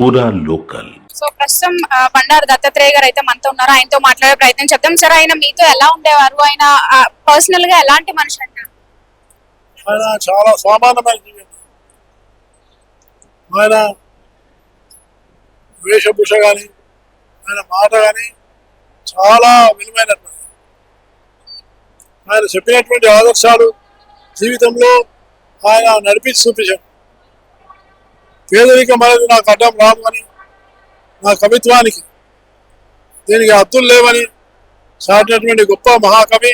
పూరా local. So ప్రస్తుతం ఆ, బండారు దత్తాత్రేయ గారు అయితే మనతో ఉన్నారు. ఆయనతో మాట్లాడే ప్రయత్నం చేద్దాం. సార్ ఆయన మీతో ఎలా ఉండేవారు? ఆయన పర్సనల్గా ఎలాంటి మనిషి అంటారు ఆయన చాలా సామాన్యమైన జీవితం. ఆయన వేషభూష కానీ ఆయన మాట కానీ చాలా విలువైనటువంటి ఆయన చెప్పినటువంటి ఆదర్శాలు జీవితంలో ఆయన నడిపించి చూపించారు పేదరికం అనేది నాకు అడ్డం రాదు అని నా కవిత్వానికి. దీనికి హద్దులు లేవని చాటినటువంటి గొప్ప మహాకవి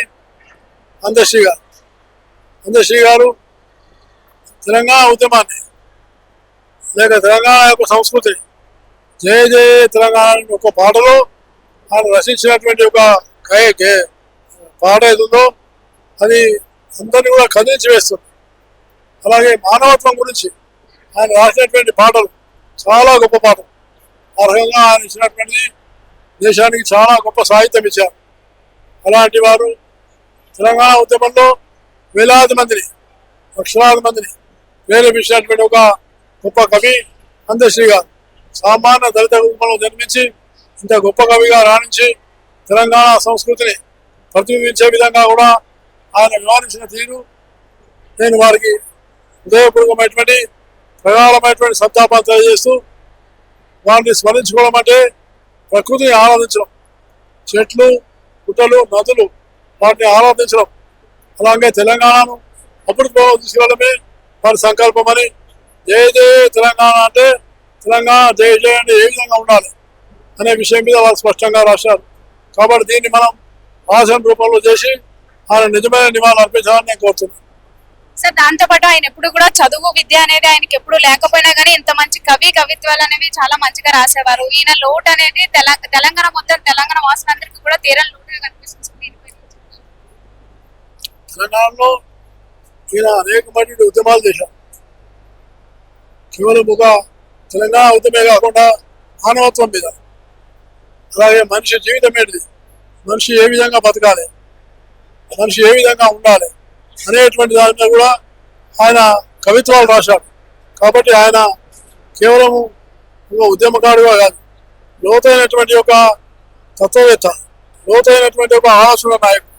అందశ్రీ గారు. అందశ్రీ గారు తెలంగాణ ఉద్యమాన్ని లేక తెలంగాణ యొక్క సంస్కృతి జయ జయ తెలంగాణ ఒక పాటలో ఆయన రచించినటువంటి ఒక గయ పాట ఏది ఉందో అది అందరినీ కూడా కదిలించి వేస్తుంది. అలాగే మానవత్వం గురించి ఆయన రాసినటువంటి పాటలు చాలా గొప్ప పాటలు. ఆ రకంగా ఆయన ఇచ్చినటువంటి దేశానికి చాలా గొప్ప సాహిత్యం ఇచ్చారు. అలాంటి వారు తెలంగాణ ఉద్యమంలో వేలాది మందిని లక్షలాది మందిని ప్రేరేపించినటువంటి ఒక గొప్ప కవి అందశ్రీ గారు. సామాన్య దళిత కుటుంబంలో జన్మించి ఇంత గొప్ప కవిగా రాణించి తెలంగాణ సంస్కృతిని ప్రతిబింబించే విధంగా కూడా ఆయన వివరించిన తీరు నేను వారికి హృదయపూర్వకమైనటువంటి ప్రగాఢమైనటువంటి సంతాపాలు తెలియజేస్తూ వారిని స్మరించుకోవడం అంటే ప్రకృతిని ఆరాధించడం. చెట్లు గుట్టలు నదులు వాటిని ఆరాధించడం. అలాగే తెలంగాణను అప్పుడు తీసుకెళ్ళడమే వారి సంకల్పం అని జయ తెలంగాణ అంటే తెలంగాణ జై జయ అంటే ఏ విధంగా ఉండాలి అనే విషయం మీద వారు స్పష్టంగా రాశారు. కాబట్టి దీన్ని మనం భాషణ రూపంలో చేసి ఆయన నిజమైన నివాళులు అర్పించాలని నేను కోరుతున్నాను. సార్ దాంతో పాటు ఆయన ఎప్పుడు కూడా చదువు విద్య అనేది ఆయనకి ఎప్పుడు లేకపోయినా కానీ ఇంత మంచి కవి కవిత్వాలు అనేవి చాలా మంచిగా రాసేవారు. ఈయన లోటు అనేది తెలంగాణ మొత్తం తెలంగాణ వాసులందరికీ కూడా తీరం లోటుగా కనిపిస్తుంది తెలంగాణలో ఈయన అనేక ఉద్యమాలు చేశారు. కేవలం ఒక తెలంగాణ ఉద్యమే కాకుండా మానవత్వం మీద. అలాగే మనిషి జీవితం ఏంటిది? మనిషి ఏ విధంగా బతకాలి? మనిషి ఏ విధంగా ఉండాలి? అనేటువంటి దాని కూడా ఆయన కవిత్వాలు రాశాడు కాబట్టి ఆయన కేవలం ఒక ఉద్యమకారుగా కాదు లోతైనటువంటి ఒక తత్వవేత్త లోతైనటువంటి ఒక ఆలోచన నాయకుడు.